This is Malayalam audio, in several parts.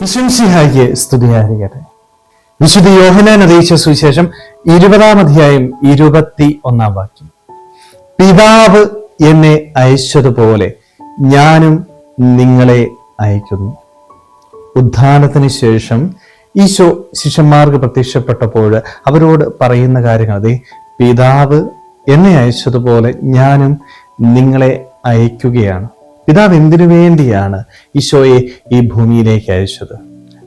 പ്രശംസിഹായിക്ക് സ്തുതിയായിരിക്കട്ടെ. വിശുദ്ധ യോഹനാൻ അറിയിച്ച സുവിശേഷം ഇരുപതാം അധ്യായം ഇരുപത്തി ഒന്നാം വാക്യം. പിതാവ് എന്നെ അയച്ചതുപോലെ ഞാനും നിങ്ങളെ അയക്കുന്നു. ഉദ്ധാനത്തിന് ശേഷം ഈശോ ശിഷ്യന്മാർക്ക് പ്രത്യക്ഷപ്പെട്ടപ്പോൾ അവരോട് പറയുന്ന കാര്യങ്ങൾ. അതെ പിതാവ് എന്നെ അയച്ചതുപോലെ ഞാനും നിങ്ങളെ അയക്കുകയാണ്. പിതാവ് എന്തിനു വേണ്ടിയാണ് ഈശോയെ ഈ ഭൂമിയിലേക്ക് അയച്ചത്?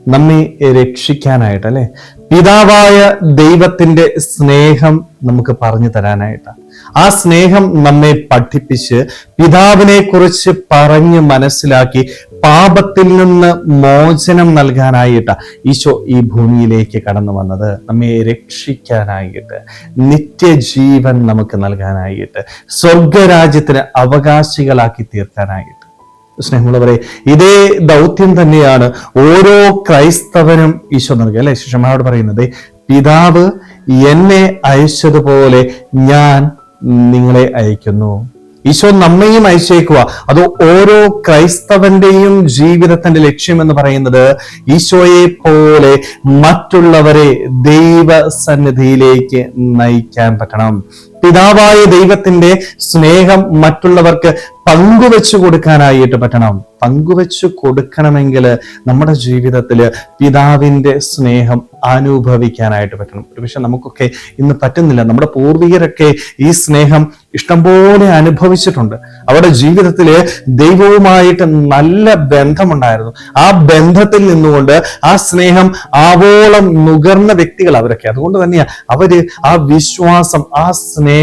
നമ്മെ രക്ഷിക്കാനായിട്ട് അല്ലെ പിതാവായ ദൈവത്തിന്റെ സ്നേഹം നമുക്ക് പറഞ്ഞു തരാനായിട്ടാണ്. ആ സ്നേഹം നമ്മെ പഠിപ്പിച്ച് പിതാവിനെ കുറിച്ച് പറഞ്ഞ് മനസ്സിലാക്കി പാപത്തിൽ നിന്ന് മോചനം നൽകാനായിട്ട് ഈശോ ഈ ഭൂമിയിലേക്ക് കടന്നു വന്നത്. നമ്മെ രക്ഷിക്കാനായിട്ട് നിത്യജീവൻ നമുക്ക് നൽകാനായിട്ട് സ്വർഗരാജ്യത്തിന് അവകാശികളാക്കി തീർക്കാനായിട്ട്. സ്നേഹമുള്ളവരെ ഇതേ ദൗത്യം തന്നെയാണ് ഓരോ ക്രൈസ്തവനും ഈശോ നൽകുക. അല്ലെ? ശിഷ്യന്മാരോട് പറയുന്നത് പിതാവ് എന്നെ അയച്ചതുപോലെ ഞാൻ നിങ്ങളെ അയക്കുന്നു. ഈശോ നമ്മയും അയച്ചേക്കുക അത് ഓരോ ക്രൈസ്തവന്റെയും ജീവിതത്തിന്റെ ലക്ഷ്യം എന്ന് പറയുന്നത് ഈശോയെ പോലെ മറ്റുള്ളവരെ ദൈവ സന്നിധിയിലേക്ക് നയിക്കാൻ പറ്റണം. പിതാവായ ദൈവത്തിന്റെ സ്നേഹം മറ്റുള്ളവർക്ക് പങ്കുവെച്ചു കൊടുക്കാനായിട്ട് പറ്റണം. പങ്കുവെച്ചു കൊടുക്കണമെങ്കിൽ നമ്മുടെ ജീവിതത്തിൽ പിതാവിന്റെ സ്നേഹം അനുഭവിക്കാനായിട്ട് പറ്റണം. ഒരു പക്ഷെ നമുക്കൊക്കെ ഇന്ന് പറ്റുന്നില്ല. നമ്മുടെ പൂർവികരൊക്കെ ഈ സ്നേഹം ഇഷ്ടംപോലെ അനുഭവിച്ചിട്ടുണ്ട്. അവരുടെ ജീവിതത്തിൽ ദൈവവുമായിട്ട് നല്ല ബന്ധമുണ്ടായിരുന്നു. ആ ബന്ധത്തിൽ നിന്നുകൊണ്ട് ആ സ്നേഹം ആവോളം നുകർന്ന വ്യക്തികൾ അവരൊക്കെ. അതുകൊണ്ട് തന്നെയാ അവർ ആ വിശ്വാസം ആ സ്നേഹം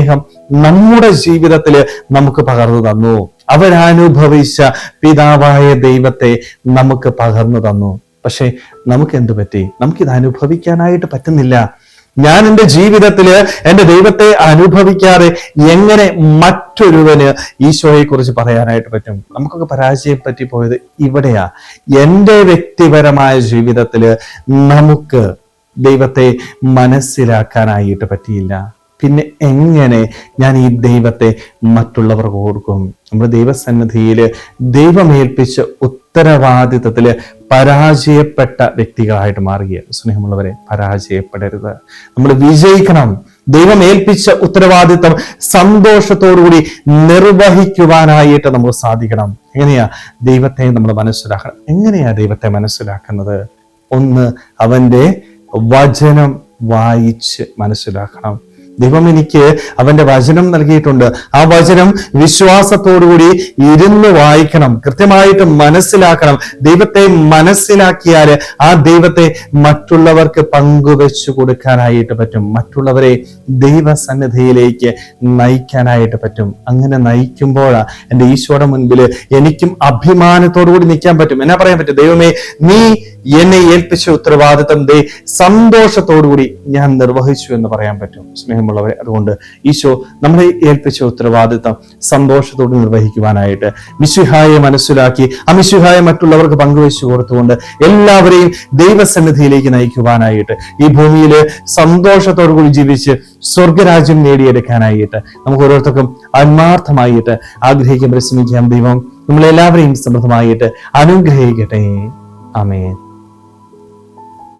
നമ്മുടെ ജീവിതത്തിൽ നമുക്ക് പകർന്നു തന്നു. അവരനുഭവിച്ച പിതാവായ ദൈവത്തെ നമുക്ക് പകർന്നു തന്നു. പക്ഷെ നമുക്ക് എന്ത് പറ്റി? നമുക്കിത് അനുഭവിക്കാനായിട്ട് പറ്റുന്നില്ല. ഞാൻ എന്റെ ജീവിതത്തിൽ എന്റെ ദൈവത്തെ അനുഭവിക്കാതെ എങ്ങനെ മറ്റൊരുവന് ഈശോയെ കുറിച്ച് പറയാനായിട്ട് പറ്റും? നമുക്കൊക്കെ പരാജയം പറ്റി പോയത് ഇവിടെയാ. എന്റെ വ്യക്തിപരമായ ജീവിതത്തിൽ നമുക്ക് ദൈവത്തെ മനസ്സിലാക്കാനായിട്ട് പറ്റിയില്ല. പിന്നെ എങ്ങനെ ഞാൻ ഈ ദൈവത്തെ മറ്റുള്ളവർക്ക് കൊടുക്കും? നമ്മുടെ ദൈവസന്നിധിയിൽ ദൈവമേൽപ്പിച്ച ഉത്തരവാദിത്വത്തിൽ പരാജയപ്പെട്ട വ്യക്തികളായിട്ട് മാറുക സ്നേഹമുള്ളവരെ പരാജയപ്പെടരുത്. നമ്മൾ വിജയിക്കണം. ദൈവം ഏൽപ്പിച്ച ഉത്തരവാദിത്വം സന്തോഷത്തോടുകൂടി നിർവഹിക്കുവാനായിട്ട് നമുക്ക് സാധിക്കണം. എങ്ങനെയാ? ദൈവത്തെ നമ്മൾ മനസ്സിലാക്കണം. എങ്ങനെയാ ദൈവത്തെ മനസ്സിലാക്കുന്നത്? ഒന്ന് അവന്റെ വചനം വായിച്ച് മനസ്സിലാക്കണം. ദൈവം എനിക്ക് അവന്റെ വചനം നൽകിയിട്ടുണ്ട്. ആ വചനം വിശ്വാസത്തോടുകൂടി ഇരുന്ന് വായിക്കണം. കൃത്യമായിട്ട് മനസ്സിലാക്കണം. ദൈവത്തെ മനസ്സിലാക്കിയാൽ ആ ദൈവത്തെ മറ്റുള്ളവർക്ക് പങ്കുവെച്ചു കൊടുക്കാനായിട്ട് പറ്റും. മറ്റുള്ളവരെ ദൈവസന്നിധിയിലേക്ക് നയിക്കാനായിട്ട് പറ്റും. അങ്ങനെ നയിക്കുമ്പോഴാണ് എന്റെ ഈശോയുടെ മുൻപിൽ എനിക്കും അഭിമാനത്തോടുകൂടി നിൽക്കാൻ പറ്റും. എന്നാ പറയാൻ പറ്റും? ദൈവമേ നീ എന്നെ ഏൽപ്പിച്ച ഉത്തരവാദിത്തം ദേ സന്തോഷത്തോടുകൂടി ഞാൻ നിർവഹിച്ചു എന്ന് പറയാൻ പറ്റും. സ്നേഹമുള്ളവരെ അതുകൊണ്ട് ഈശോ നമ്മളെ ഏൽപ്പിച്ച ഉത്തരവാദിത്തം സന്തോഷത്തോട് നിർവഹിക്കുവാനായിട്ട് മിശുഹായെ മനസ്സിലാക്കി ആ മിശുഹായെ മറ്റുള്ളവർക്ക് പങ്കുവെച്ചു കൊടുത്തുകൊണ്ട് എല്ലാവരെയും ദൈവസന്നിധിയിലേക്ക് നയിക്കുവാനായിട്ട് ഈ ഭൂമിയിൽ സന്തോഷത്തോടു കൂടി ജീവിച്ച് സ്വർഗരാജ്യം നേടിയെടുക്കാനായിട്ട് നമുക്ക് ഓരോരുത്തർക്കും ആത്മാർത്ഥമായിട്ട് ആഗ്രഹിക്കാൻ പരിശ്രമിക്കാം. ദൈവം നമ്മളെല്ലാവരെയും സമൃദ്ധമായിട്ട് അനുഗ്രഹിക്കട്ടെ. ആമേൻ.